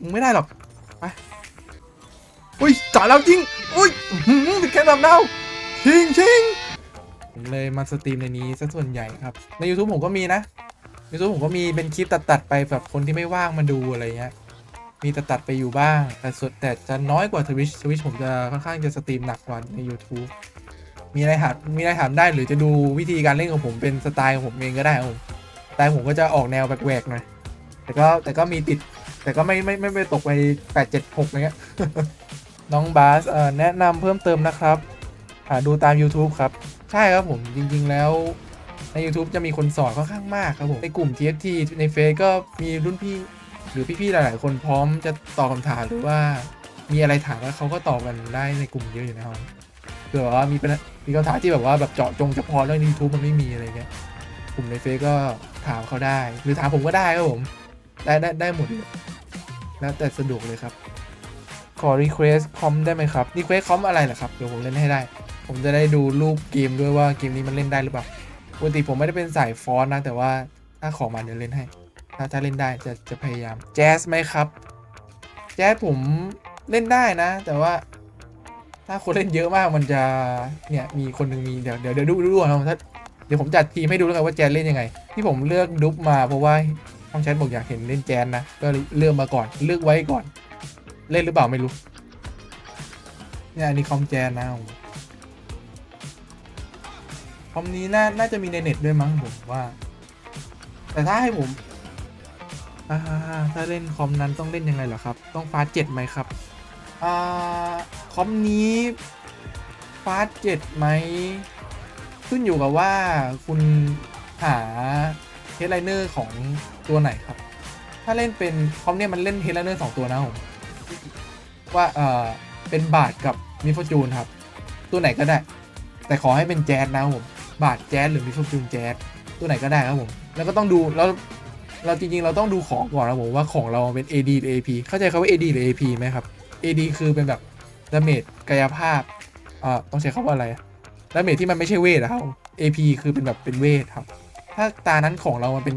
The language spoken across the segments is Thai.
มึงไม่ได้หรอก ไป อุ้ยจ่าแล้วจริง อุ้ยอื้อหือติดแค่ดำดาวชิงชิงผมเลยมาสตรีมในนี้ซะส่วนใหญ่ครับ ใน YouTube ผมก็มีนะ YouTube ผมก็มีเป็นคลิปตัด ๆ ไปแบบคนที่ไม่ว่างมาดูอะไรเงี้ย มีตัดตัด ๆ ไปอยู่บ้าง แต่ส่วนแต่จะน้อยกว่าทวิชทวิชผมจะค่อนข้างจะสตรีมหนักกว่าใน YouTube มีอะไรถามมีอะไรถามได้หรือจะดูวิธีการเล่นของผมเป็นสไตล์ของผมเองก็ได้ครับผมสไตล์ผมก็จะออกแนวแหวกๆหน่อยแต่ก็แต่ก็มีติด แต่ก็ไม่ไม่ไม่ไม่ตกไปแปดเจ็ดหกอะไรเงี้ย น้องบาสเอ่อแนะนำเพิ่มเติมนะครับ หาดูตาม YouTube ครับ ใช่ครับผมจริง ๆ แล้วใน YouTube จะมีคนสอนค่อนข้างมากครับผม ในกลุ่ม TFT ในเฟซก็มีรุ่นพี่ หรือพี่ ๆ หลาย ๆ คนพร้อมจะตอบคำถามหรือว่ามีอะไรถามแล้วเขาก็ตอบกันได้ในกลุ่มเยอะอยู่นะครับเผื่อแบบว่ามีเป็นมีคำถามที่แบบว่าแบบเจาะจงเฉพาะเรื่อง YouTube มันไม่มีอะไรเงี้ยกลุ่มในเฟซก็ถามเขาได้ หรือถามผมก็ได้ครับผม ได้ได้ได้หมดเลย แล้วแต่สะดวกเลยครับ ขอ request คอมได้ไหมครับ request คอมอะไรเหรอครับ เดี๋ยวผมเล่นให้ได้ ผมจะได้ดูรูปเกมด้วยว่าเกมนี้มันเล่นได้หรือเปล่าปกติผมไม่ได้เป็นสายฟอนต์นะ แต่ว่าถ้าขอมาเดี๋ยวเล่นให้ ถ้าถ้าเล่นได้จะจะพยายามแจ๊สไหมครับ แจ๊สผมเล่นได้นะ แต่ว่า ถ้าคนเล่นเยอะมากมันจะเนี่ยมีคนหนึ่งมีเดี๋ยวเดี๋ยวเดี๋ยวดูดูก่อนนะถ้าเดี๋ยวผมจัดทีมให้ดูแล้วกันว่าแจ๊สเล่นยังไง ที่ผมเลือกดุ๊บมาเพราะว่า ห้องแชทบอกอยากเห็นเล่นแจ๊สนะ ก็เลือกมาก่อน เลือกไว้ก่อน เล่นหรือเปล่าไม่รู้ เนี่ยอันนี้คอมแจ๊สนะผมคอมนี้น่าน่าจะมีในเน็ตด้วยมั้งผมว่า แต่ถ้าให้ผมถ้าเล่นคอมนั้นต้องเล่นยังไงเหรอครับ ต้องฟาสเจ็ดไหมครับอคอมนี้ฟาสเจ็ดไหม ขึ้นอยู่กับว่าคุณหา ดไลเนอร์ของตัวไหนครับ ถ้าเล่นเป็นคอมเนี่ยมันเล่นเฮดไลเนอร์สองตัวนะผมว่าเออเป็นบาทกับมิฟจูนครับ ตัวไหนก็ได้ แต่ขอให้เป็นแจ๊สนะผมบาทแจ๊สหรือมิฟจูนแจ๊สตัวไหนก็ได้ครับผมแล้วก็ต้องดูแล้วเราจริงๆเราต้องดูของก่อนนะผมว่าของเราเป็น AD หรือ AP เข้าใจคำว่า AD หรือ AP ไหมครับ AD คือเป็นแบบดาเมจกายภาพอ่าต้องใช้คำว่าอะไรดาเมจที่มันไม่ใช่เวทนะครับ AP คือเป็นแบบเป็นเวทครับ ถ้าตานั้นของเรามันเป็น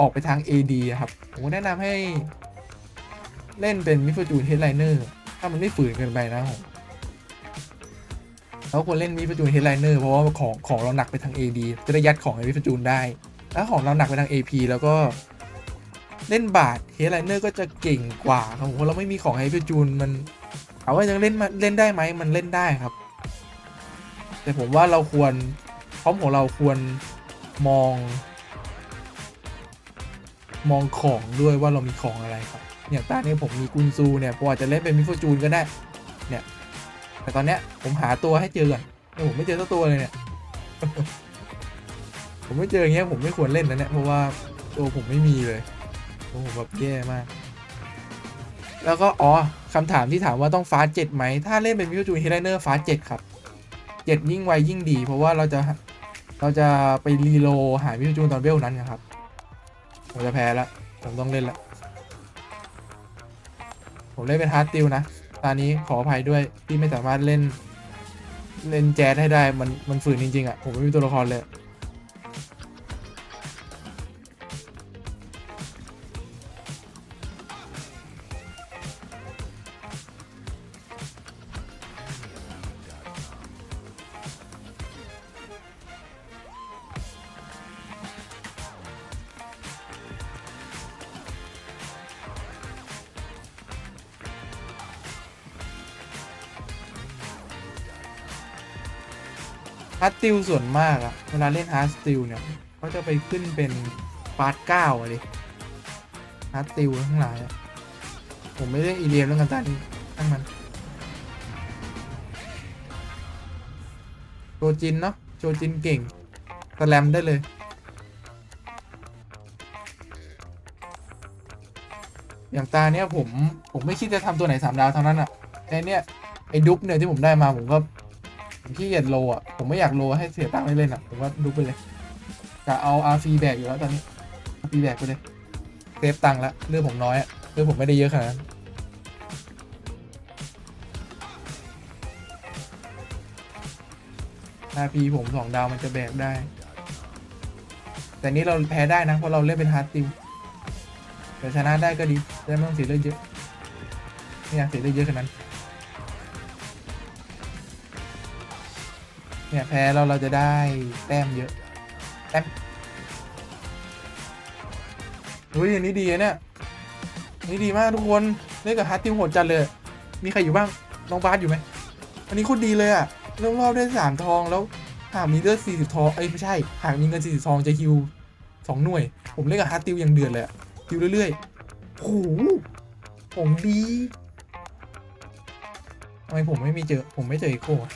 ออกไปทาง AD อะครับ ผมก็แนะนำให้เล่นเป็นมิฟจูนเฮดไลเนอร์ถ้ามันไม่ฝืนเกินไปนะผมเราควรเล่นมิฟจูนเฮดไลเนอร์เพราะว่าของของเราหนักไปทาง AD จะได้ยัดของในมิฟจูนได้ แล้วของเราหนักไปทาง AP แล้วก็เล่นบาทเฮดไลเนอร์ก็จะเก่งกว่าครับผมเพราะเราไม่มีของไฮเปอร์จูนมันเอาว่ายังเล่นมาเล่นได้ไหมมันเล่นได้ครับ แต่ผมว่าเราควรพร้อมของเราควร มอง มองของด้วยว่าเรามีของอะไรครับอย่างตาเนี่ยผมมีกุนซูเนี่ยผมอาจจะเล่นเป็นมิฟจูนก็ได้เนี่ยแต่ตอนเนี้ยผมหาตัวให้เจอก่อนเนี่ผมไม่เจอสักตัวเลยเนี่ยผมไม่เจออย่างเงี้ยผมไม่ควรเล่นนะเนี่ยเพราะว่าตัวผมไม่มีเลยตัวผมแบบแย่มาก แล้วก็อ๋อคำถามที่ถามว่าต้องฟาเจ็ดไหมถ้าเล่นเป็นมิวจูนเฮดไลเนอร์ฟาเจ็ดครับเจ็ดยิ่งไวยิ่งดี เพราะว่าเราจะ เราจะไปรีโลหาวิวจูนตอนเวลนั้นนะครับผมจะแพ้แล้วผมต้องเล่นละผมเล่นเป็นฮาร์ดติลนะ ตอนนี้ขออภัยด้วยที่ไม่สามารถเล่น เล่นแจ๊สให้ได้ มันมันฝืนจริงๆอะ่ะ ผมไม่มีตัวละครเลย ฮาร์ดติลส่วนมากอะเวลาเล่นฮาร์ดติลเนี่ยเขาจะไปขึ้นเป็นฟาสเก้าอะดิฮาร์ดติลทั้งหลายผมไม่ได้อีเลียมเรื่องกันตานี้ทั้งมันโจจินเนาะโจจินเก่งสแลมได้เลยอย่างตาเนี้ยผมผมไม่คิดจะทำตัวไหนสามดาวเท่านั้นอะแต่เนี้ยไอ้ดุ๊บเนี่ยที่ผมได้มาผมก็ ขี้เกียจโลอะ ผมไม่อยากโลให้เสียตังค์ไม่เล่นอะผมว่าดูไปเลยกะเอาอาฟีแบกอยู่แล้วตอนนี้อาฟีแบกไปเลยเซฟตังค์ละเรื่องผมน้อยอะเรื่องผมไม่ได้เยอะขนาดนั้นอาพีผมสองดาวมันจะแบกได้ แต่นี้เราแพ้ได้นะ เพราะเราเล่นเป็นฮาร์ดติวแต่ชนะได้ก็ดีได้ไม่ต้องเสียเลือดเยอะ ไม่อยากเสียเลือดเยอะขนาดนั้น เนี่ยแพ้เราเราจะได้แต้มเยอะแต้มเฮ้ยอันนี้ดีอะเนี่ยอันนี้ดีมากทุกคนเล่นกับฮาร์ดทีมโหดจัดเลย มีใครอยู่บ้างน้องบาสอยู่ไหมอันนี้โคตรดีเลยอะเริ่มรอบได้สามทองแล้วหากมีเลือดสี่สิบทองเอ้ยไม่ใช่หากมีเงินสี่สิบทองจะฮิวสองหน่วย ผมเล่นกับฮาร์ดติวอย่างเดือดเลยฮิวเรื่อยๆโอ้โหผมดีทำไมผมไม่มีเจอผมไม่เจออีโก้อะ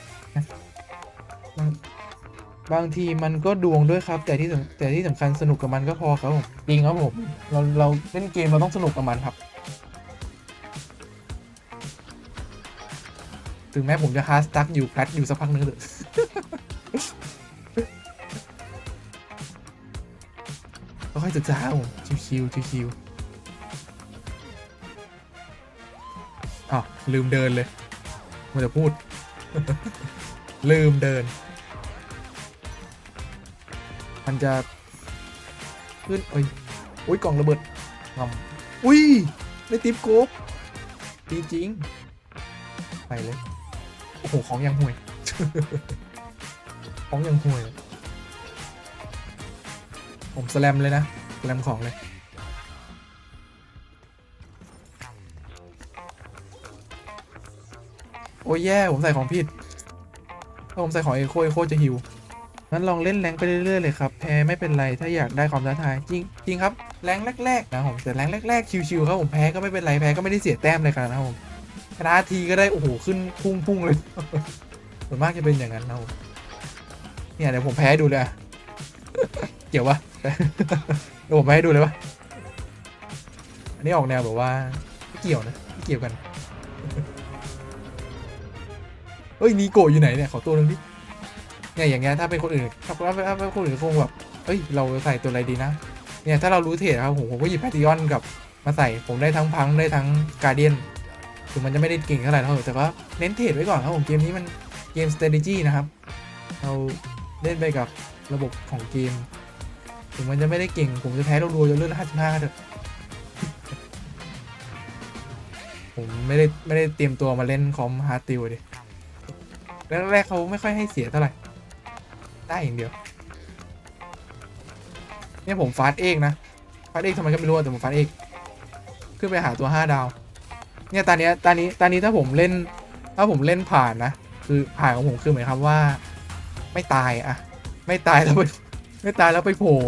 บางทีมันก็ดวงด้วยครับ แต่ที่แต่ที่สำคัญสนุกกับมันก็พอครับผมจริงครับผมเราเราเล่นเกมเราต้องสนุกกับมันครับ ถึงแม้ผมจะฮาร์ดสตั๊กอยู่แพลตอยู่สักพักนึงก็เถอะก็ค่อยศึกษาครับผมชิวๆชิวๆอ้าวลืมเดินเลยมันจะพูด ลืมเดิน มันจะขึ้นเอ้ยอุ้ยกล่องระเบิดงำอุ้ยได้ติปโกบดีจริง ไปเลย โอ้โห ของยังห่วย ของยังห่วย ผมสแลมเลยนะสแลมของเลย โอ้ยแย่ ผมใส่ของผิด ถ้าผมใส่ของเอโคเอโคจะฮิว งั้นลองเล่นแรงไปเรื่อยๆเลยครับแพ้ไม่เป็นไรถ้าอยากได้ความท้าทายจริงจริงครับแรงแรกๆนะผมแต่แรงแรกๆชิวๆครับผมแพ้ก็ไม่เป็นไรแพ้ก็ไม่ได้เสียแต้มเลยครับนะครับผมชนะทีก็ได้โอ้โหขึ้นพุ่งพุ่งเลยส่วนมากจะเป็นอย่างนั้นนะผมเนี่ยเดี๋ยวผมแพ้ดูเลยอะเกี่ยวปะเดี๋ยวผมแพ้ให้ดูเลยปะอันนี้ออกแนวแบบว่าไม่เกี่ยวนะไม่เกี่ยวกันเฮ้ยนีโกะอยู่ไหนเนี่ยขอตัวหนึงดิ เนี่ยอย่างเงี้ยถ้าเป็นคนอื่นถ้าถ้าเป็นคนอื่นคงแบบเฮ้ยเราใส่ตัวอะไรดีนะเนี่ยถ้าเรารู้เทรดครับผมผมก็หยิบแพทิออนกับมาใส่ผมได้ทั้งพังได้ทั้งการเดียนถึงมันจะไม่ได้เก่งเท่าไหร่เท่าแต่ว่าเน้นเทรดไว้ก่อนครับผมเกมนี้มันเกม strategy นะครับ เราเล่นไปกับระบบของเกม ถึงมันจะไม่ได้เก่ง ผมจะแพ้รัวๆจนเลื่อดห้าสิบห้าเถอะผมไม่ได้ไม่ได้เตรียมตัวมาเล่นคอมฮาร์ดติวดิแรกๆเขาไม่ค่อยให้เสียเท่าไหร่ ได้อย่างเดียว เนี่ยผมฟาสเอกนะฟาสเอกทำไมก็ไม่รู้แต่ผมฟาสเอกขึ้นไปหาตัวห้าดาว เนี่ยตอนนี้ตอนนี้ตอนนี้ถ้าผมเล่น ถ้าผมเล่นผ่านนะ คือผ่านของผมคือหมายความว่า ไม่ตายอะไม่ตายแล้วไปไม่ตายแล้วไปโผล่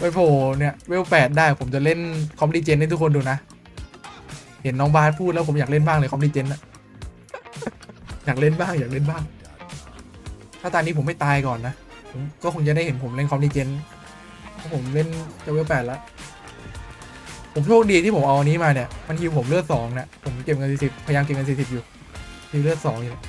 ไปโผล่เนี่ยเวลแปดได้ผมจะเล่นคอมดิเจนให้ทุกคนดูนะ เห็นน้องบาสพูดแล้วผมอยากเล่นบ้างเลยคอมดิเจนอะอยากเล่นบ้างอยากเล่นบ้าง ถ้าตอนนี้ผมไม่ตายก่อนนะ ผมก็คงจะได้เห็นผมเล่นคอมดิเจนเพราะผมเล่นจะเวลแปดแล้วผมโชคดีที่ผมเอาอันนี้มาเนี่ย มันฮิวผมเลือดสองเนี่ยผมเก็บเงินสี่สิบพยายามเก็บเงินสี่สิบอยู่ฮิวเลือดสองอยู่เนี่ย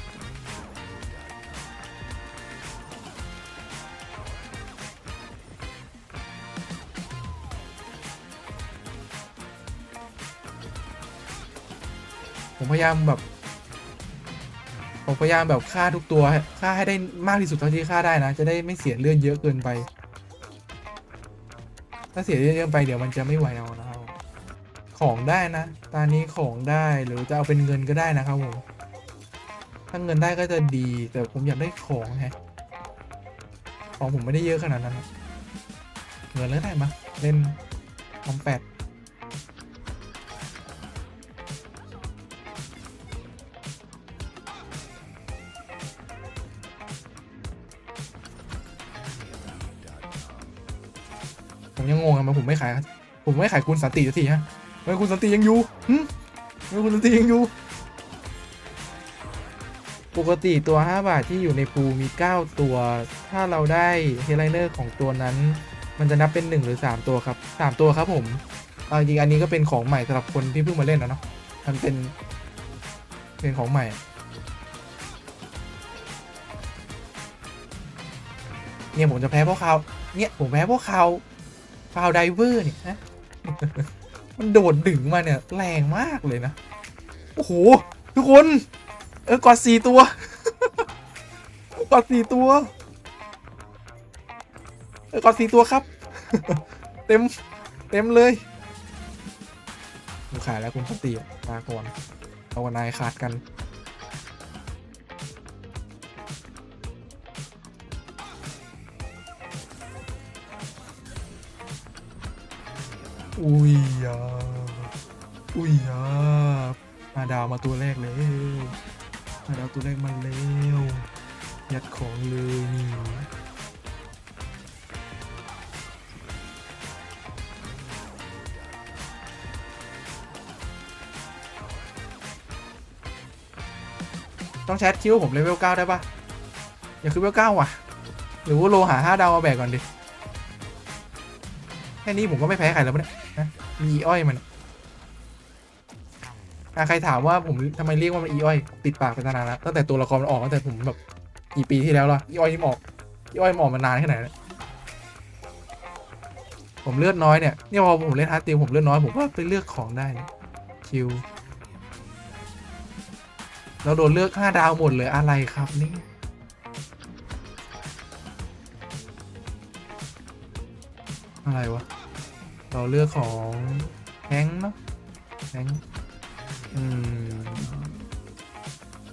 ผมพยายามแบบ ผมพยายามแบบฆ่าทุกตัวฆ่าให้ได้มากที่สุดเท่าที่ฆ่าได้นะ จะได้ไม่เสียเลือดเยอะเกินไป ถ้าเสียเลือดเยอะไปเดี๋ยวมันจะไม่ไหวเอานะครับของได้นะตอนนี้ของได้หรือจะเอาเป็นเงินก็ได้นะครับผมถ้าเงินได้ก็จะดีแต่ผมอยากได้ของฮะของผมไม่ได้เยอะขนาดนั้น เงินแล้วได้มาเล่นคอมแปด ผมยังงงอะมันผมไม่ขาย ผมไม่ขายคุณสันติสักทีฮะทำไมคุณสันติยังอยู่หึทำไมคุณสันติยังอยู่ ปกติตัว 5 บาทที่อยู่ในปูมี 9 ตัว ถ้าเราได้เฮลไลเนอร์ของตัวนั้น มันจะนับเป็น 1 หรือ 3 ตัวครับ 3 ตัวครับผมเอาจริงอันนี้ก็เป็นของใหม่สำหรับคนที่เพิ่งมาเล่นนะเนาะ มันเป็น เป็นของใหม่เนี่ยผมจะแพ้พราะเขาเนี่ยผมแพ้พราะเขา ฟาวไดเวอร์เนี่ยนะมันโดดดึงมาเนี่ย แรงมากเลยนะ โอ้โห ทุกคน เออกอดสี่ตัว กอดสี่ตัว เออกอดสี่ตัวครับ เต็ม เต็มเลยขายแล้วคุณสติมาก่อนเอากับนายขาดกัน อุ้ยยาอุ้ยยามาดาวมาตัวแรกเลยมาดาวตัวแรกมาแล้วยัดของเลยนี่ต้องแชทคิวผมเลเวลเก้าได้ปะอย่าคือเลเวลเก้าว่ะ หรือว่าโลหาห้าดาวมาแบกก่อนดิ แค่นี้ผมก็ไม่แพ้ใครแล้วเนี่ย มีอีอ้อยมันอะใครถามว่าผมทำไมเรียกว่ามันอีอ้อย ติดปากไปนานแล้วตั้งแต่ตัวละครมันออกตั้งแต่ผมแบบกี่ปีที่แล้วล่ะอีอ้อยที่มันออกอีอ้อยมันออกมานานแค่ไหนแล้วผมเลือดน้อยเนี่ยนี่พอผมเล่นฮาร์ดติวผมเลือดน้อยผมก็ไปเลือกของได้คิวเราโดนเลือกห้าดาวหมดเลยอะไรครับนี่อะไรวะ เราเลือกของแฮงค์เนาะแฮงค์อืม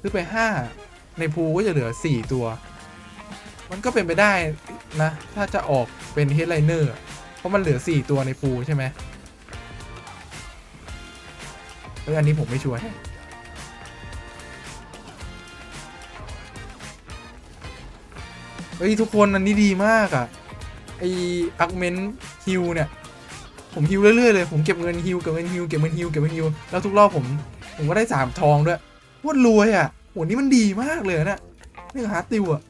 ซื้อไปห้าในภูก็จะเหลือสี่ตัว มันก็เป็นไปได้นะ ถ้าจะออกเป็นเฮดไลเนอร์เพราะมันเหลือสี่ตัวในภูใช่ไหมเอออันนี้ผมไม่ชัวร์เฮ้ย ทุกคนอันนี้ดีมากอะ่ะ ไออาร์เมนฮิวเนี่ย ผมฮิวเรื่อยๆเลยผมเก็บเงินฮิวเก็บเงินฮิวเก็บเงินฮิวเก็บเงินฮิวแล้วทุกรอบผม ผมก็ได้สามทองด้วยโคตรรวยอะโหนี่มันดีมากเลยนะนี่ฮาร์ดติวอะ่ะ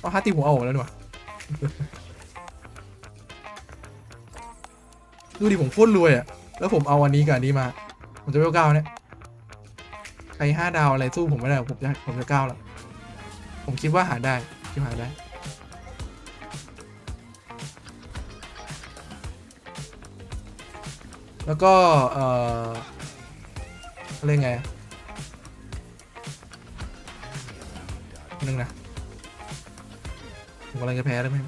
เอาฮาร์ดติวผมเอาออกแล้วดีกว่าดูดิผมโคตรรวยอะแล้วผมเอาอันนี้กับอันนี้มา ผมจะเวลเก้าเนี่ยใครห้าดาวอะไรสู้ผมไม่ได้ผมจะผมจะเก้าแล้วผมคิดว่าหาได้คิดหาได้ แล้วก็ เอ่อเรียกไงนึงนะ ผมกำลังจะแพ้แล้วไหม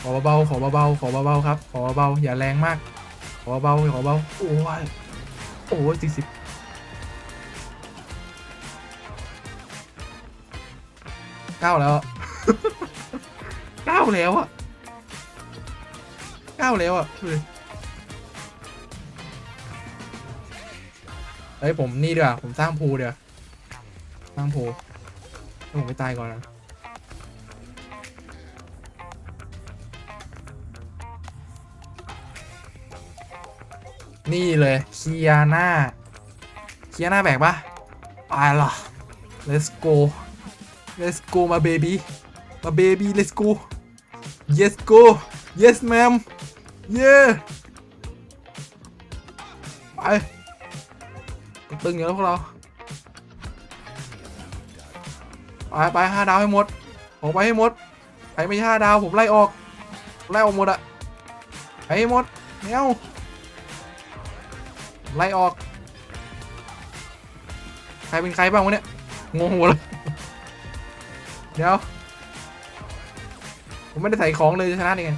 ขอเบาๆขอเบาๆขอเบาๆครับ ขอเบาๆอย่าแรงมาก ขอเบาๆขอเบาๆโอ้ยโอ้ยสี่สิบเก้าแล้ว ก้าแล้วอะเก้าแล้วอะเฮ้ยผมนี่เดี๋ยวผมสร้างภูเดี๋ยวสร้างภูให้ผมไปตายก่อนนะนี่เลยเคียน่าเคียน่าแบกปะไปล่ะ let's go let's go มา baby มา baby let's go yes go yes ma'am yeah ไปตึงอยู่แล้วพวกเรา ไปไปห้าดาวให้หมดออกไปให้หมดใครไม่ใช่ห้าดาวผมไล่ออก ไล่ออกหมดอะไปให้หมดไม่เอาไล่ออก ใครเป็นใครบ้างวะเนี่ย งงหมดเลย เดี๋ยว ไม่ได้ใส่ของเลยชนะได้ไง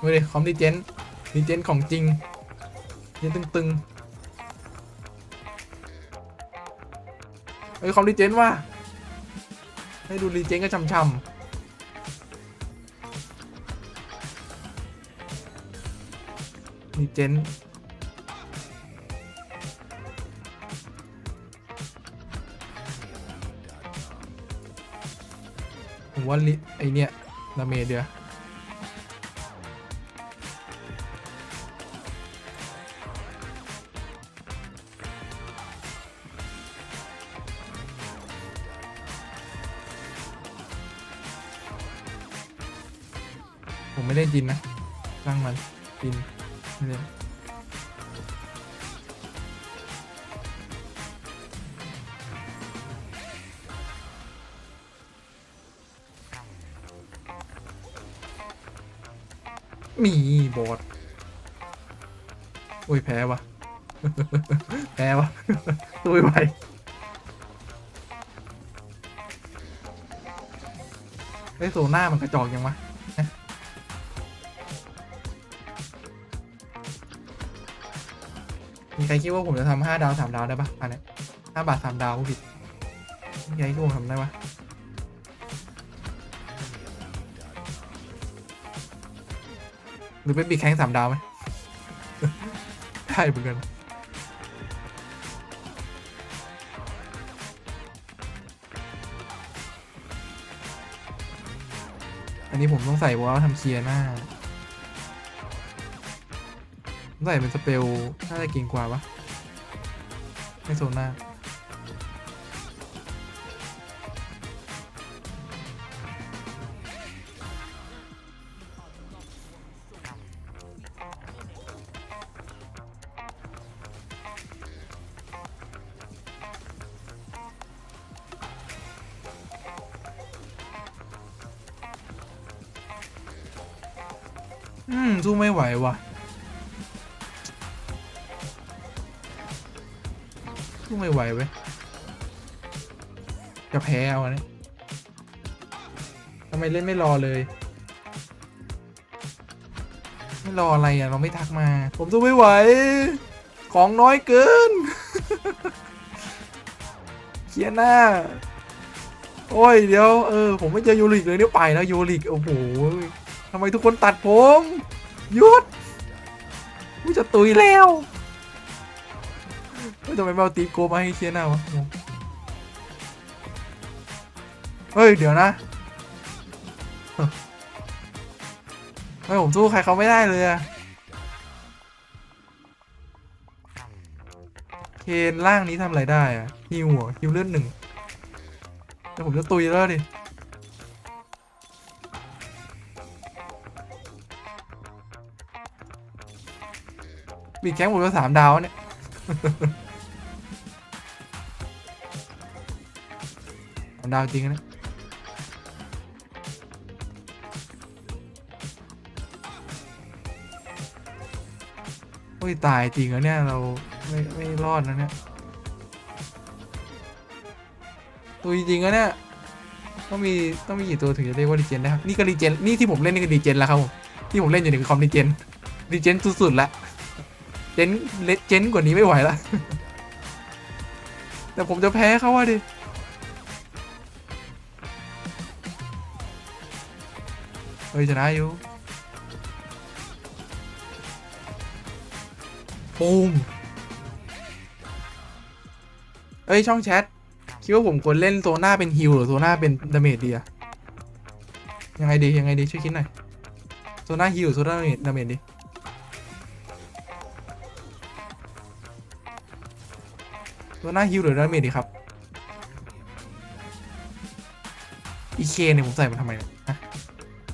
ดูดิคอมดิเจนดิเจนของจริงเจนตึงๆเฮ้ยคอมรีเจนว่ะ ให้ดูรีเจนก็ช้ำๆรีเจนผมว่าลิไอเนี้ยดาเมจเดียว เนี่ยมีบอดอุ้ยแพ้วะแพ้วะตุ้ยไปเฮ้ยโซน่ามันกระจอกยังวะ มีใครคิดว่าผมจะทำห้าดาวสามดาวได้ปะอันเนี้ยห้าบาทสามดาวผิดมีใครคิดว่าผมทำได้ปะหรือเป็นบิ๊กแข้งสามดาวไหมได้เหมือนกันอันนี้ผมต้องใส่ว่าทำเคลียร์หน้า ใส่เป็นสเปลน่าจะเก่งกว่าปะไม่โซนหน้าูไม่ไหวเว้ยจะแพ้เอาอันนี้ทำไมเล่นไม่รอเลย ไม่รออะไรอะ เราไม่ทักมา ผมสู้ไม่ไหว ของน้อยเกินเขียนหน้า โอ้ย เดี๋ยว เออ ผมไม่เจอยูริกเลยเนี่ยไปแล้วยูริก โอ้โหทำไมทุกคนตัดผม หยุดกูจะตุยแล้ว ทำไมไม่เอาตีโกมาให้เชียหน้าวะเฮ้ย เดี๋ยวนะเฮ้ยผมสู้ใครเขาไม่ได้เลยอะเคนร่างนี้ทำอะไรได้อะฮิวหรอฮิวเลือดหนึ่งแต่ผมจะตุยแล้วดิบีแข้งผมก็สามดาวเนี่ย ดาวจริงนะโอ้ยตายจริงเหรอเนี่ยเราไม่ไม่รอดนะเนี่ยตัวจริงๆอะเนี่ยต้องมีต้องมีกี่ตัวถึงจะเรียกว่ารีเจนได้ครับนี่ก็รีเจนนี่ที่ผมเล่นนี่ก็รีเจนแล้วครับผมที่ผมเล่นอยู่นี่คือคอมรีเจนรีเจนสุดๆล้วเจนเลเจนกว่านี้ไม่ไหวละแต่ผมจะแพ้เขาว่าดิ เฮ้ยชนะอยู่ปูมเอ้ยช่องแชทคิดว่าผมควรเล่นโซน่าเป็นฮิลหรือโซน่าเป็นดาเมจดีอะยังไงดียังไงดีช่วยคิดหน่อยโซน่าฮิลโซน่าดาเมจดีตัวหน้าฮิวหรือดาเมจดีครับอีเคเนี่ยผมใส่มันทำไมเนี่ยฮะ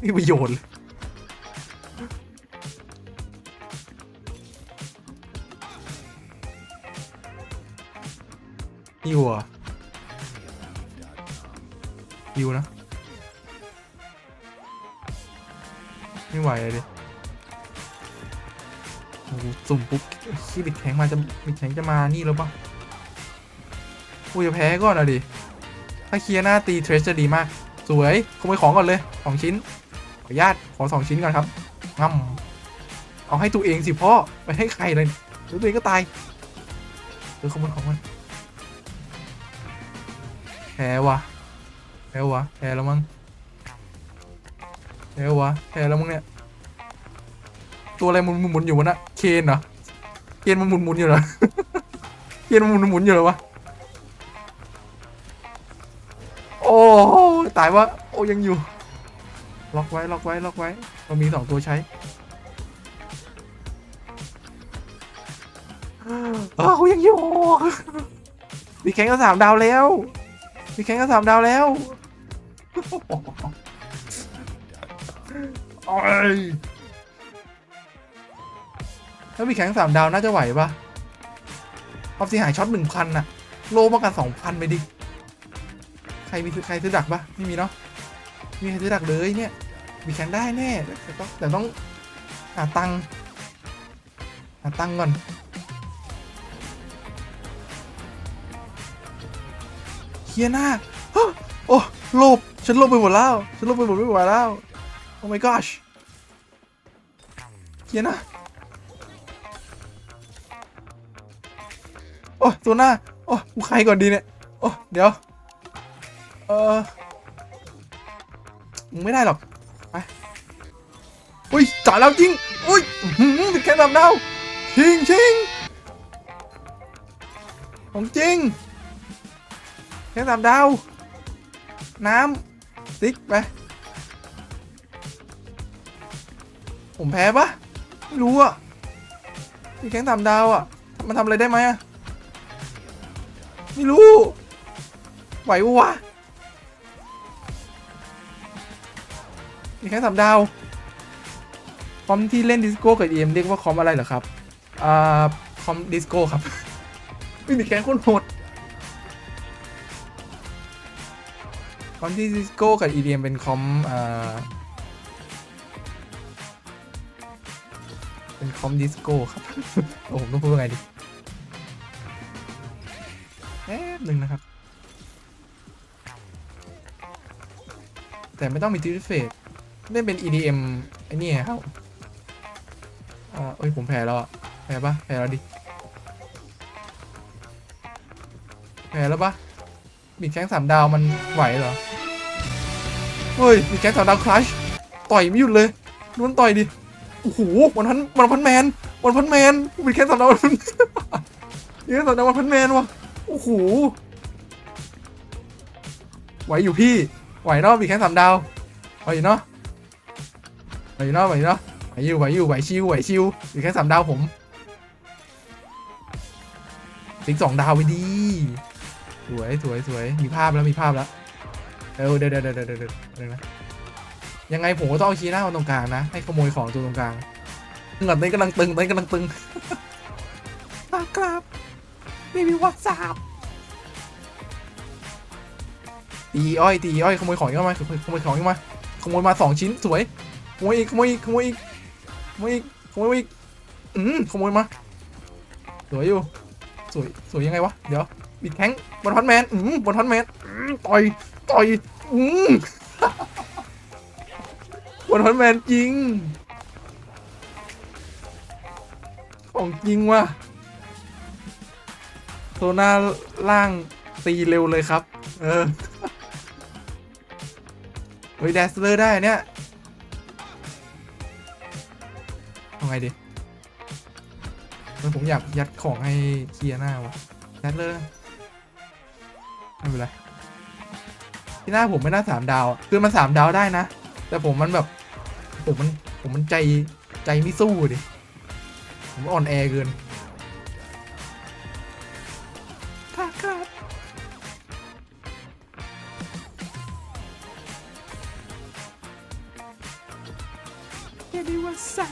ม่มีประโยชน์เลยฮิวอะฮิวนะ ไม่ไหวเลยดิโอ้โหสุ่มปุ๊บขี้บิดแข็งมาจะบิดแข็งจะมานี่แล้วปะกูจะแพ้ก่อนอะดิ ถ้าเคลียร์หน้าตีเทรสจะดีมาก สวยขโมยของก่อนเลยสองชิ้น ออนุญาตขอสองชิ้นก่อนครับงำเอาให้ตัวเองสิพ่อไปให้ใครเลยตัวเองก็ตายเออขโมยของมันแพ้วะแพ้วะแพ้แล้วมั้งแพ้วะแพ้แล้วมั้งเนี่ยตัวอะไรหมุนหมุนอยู่วะน่ะเคนเหรอเคนมันหมุนหมุนอยู่เหรอเคนมันหมุนหมุนอยู่เหรอวะโอ้ตายวะโอ้ยังอยู่ ล็อกไว้ล็อกไว้ล็อกไว้เรามีสองตัวใช้อ้าวยังอยู่มีแข่งก็สามดาวแล้วมีแข่งก็สามดาวแล้วโอ้ยถ้ามีแข่งสามดาวน่าจะไหวปะความเสียหายช็อตหนึ่งพันอะโลมากกันสองพันไปดิ ใครมีใครซื้อดักปะไม่มีเนาะไมีใครซื้อดักเลยเนี่ยมีแข่งได้แน่แต่ต้องแต่ต้องหาตังค์หาตังค์ก่อนเฮียหน้าฮะโอ้โลบฉันลบไปหมดแล้ว ฉันลบไปหมดไม่ไหวแล้ว โอ้ my gosh เฮียหน้าโอ้ตัวหน้า โอ้กูใครก่อนดีเนี่ย โอ้ เดี๋ยว เออ มึงไม่ได้หรอกไปอุ้ยจ่าแล้วจริงอุ้ยอื้อหือเป็นแค่ดำดาวชิงชิงของจริงแค่สามดาวน้ำติ๊กไปผมแพ้ปะไม่รู้อะมีแข้งสามดาวอะ มันทำอะไรได้ไหมอะ ไม่รู้ ไหวปะวะ แข้งสามดาว คอมที่เล่นดิสโก้กับเอ็มเรียกว่าคอมอะไรเหรอครับ อ่า คอมดิสโก้ครับม่มีแข้งโคนโหดคอมที่ดิสโก้กับ EDM เป็นคอมอ่าเป็นคอมดิสโก้ครับ โอ้ผมต้องพูดว่าไงดีแป๊บหนึ่งนะครับ แต่ไม่ต้องมีทิฟเฟส เล่นเป็น EDM ไอ้นี่ครับอ่าเอ้ยผมแพ้แล้วอะแพ้ปะแพ้แล้วดิ แพ้แล้วปะมีแข้งสามดาวมันไหวเหรอ เฮ้ยมีแก๊งสาวดาวคลัชต่อยไม่หยุดเลยดูมันต่อยดิ โอ้โหวันพันวันพันแมนวันพันแมนมีแก๊งสาวดาววันพันมีแก๊งสาวดาววันพันแมนวะโอ้โห ไหวอยู่พี่ ไหวเนาะมีแก๊งสามดาวไหวเนาะ อยู่เนาะไหวเนาะไหวอยู่ไหวอยู่ไหวชิวไหวชิวมีแก๊งสามดาวผมติ๊กสองดาวไปดีสวยสวยสวยมีภาพแล้วมีภาพแล้วเดี๋ยวเดี๋ยวเดี๋ยวเดี๋ยวเดี๋ยวเด็ดยวนะยังไงผมก็ต้องเอาคีย์หน้ามาตรงกลางนะ ให้ขโมยของตัวตรงกลางตึงก่อนตอนนี้กำลังตึงตอนนี้กำลังตึงมากราบไม่มีวอทซับตีอ้อยตีอ้อยขโมยของอีกมาขโมยขโมยของอีกมาขโมยมาสองชิ้นสวย ขโมยอีกขโมยอีกขโมยอีกขโมยอีกขโมยอีกอืมขโมยมาสวยอยู่สวยสวยยังไงวะเดี๋ยวบิดแข้งบอลพันแมนอืมบอลพันแมนอืมต่อยต่อยอืมบอลพันแมนจริงของจริงว่ะโซน่าล่างตีเร็วเลยครับ เออเฮ้ยแดสเลอร์ได้เนี่ย ไงดีเออผมอยากยัดของให้เคียหน้าวะแดเลอร์ไม่เป็นไรที่หน้าผมไม่น่าสามดาวอะคือมันสามดาวได้นะ แต่ผมมันแบบผมมันผมมันใจใจไม่สู้ดิผมอ่อนแอเกินค่ะครับแค่ดีว่าซา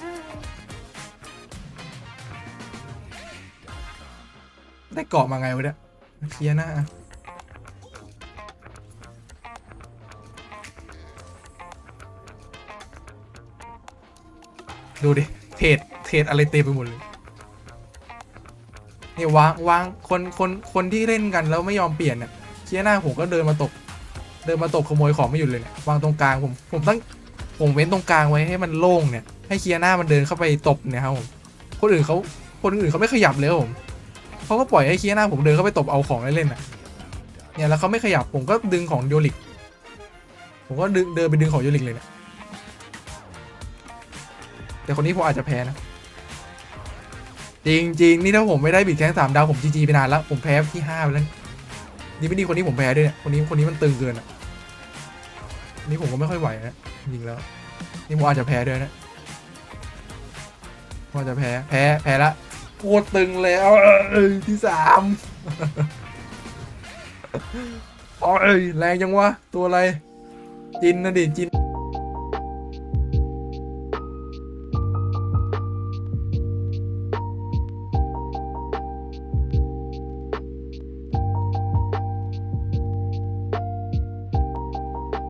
ได้เกาะมาไงวะเนี่ยเคลียร์หน้าดูดิ เทรดเทรดอะไรเต็มไปหมดเลยนี่วางวางคนคนคนที่เล่นกันแล้วไม่ยอมเปลี่ยนเนี่ยเคลียร์หน้าผมก็เดินมาตบเดินมาตบขโมยของไม่หยุดเลยเนี่ยวางตรงกลางผมผมตั้งผมเว้นตรงกลางไว้ให้มันโล่งเนี่ยให้เคลียร์หน้ามันเดินเข้าไปตบเนี่ยครับผมคนอื่นเขาคนอื่นเขาไม่ขยับเลยผม เขาก็ปล่อยให้เคียร์หน้าผมเดินเข้าไปตบเอาของเล่นๆน่ะเนี่ยแล้วเขาไม่ขยับผมก็ดึงของโยลิก ผมก็ดึงเดินไปดึงของโยลิกเลยเนี่ยแต่คนนี้ผมอาจจะแพ้นะจริงจริงๆนี่ถ้าผมไม่ได้บิดแข้งสามดาวผมจีจีไปนานแล้ว ผมแพ้ที่ห้าไปแล้วนี่ไม่ดีคนนี้ผมแพ้ด้วยเนี่ยคนนี้คนนี้มันตึงเกินอะนี่ผมก็ไม่ค่อยไหวนะจริงแล้ว นี่ผมอาจจะแพ้ด้วยนะผมอาจจะแพ้แพ้แพ้ละ โคตรตึงแล้วเอ้ยที่สามอ้ยแรงยังวะ ตัวอะไร จินนะดิจิน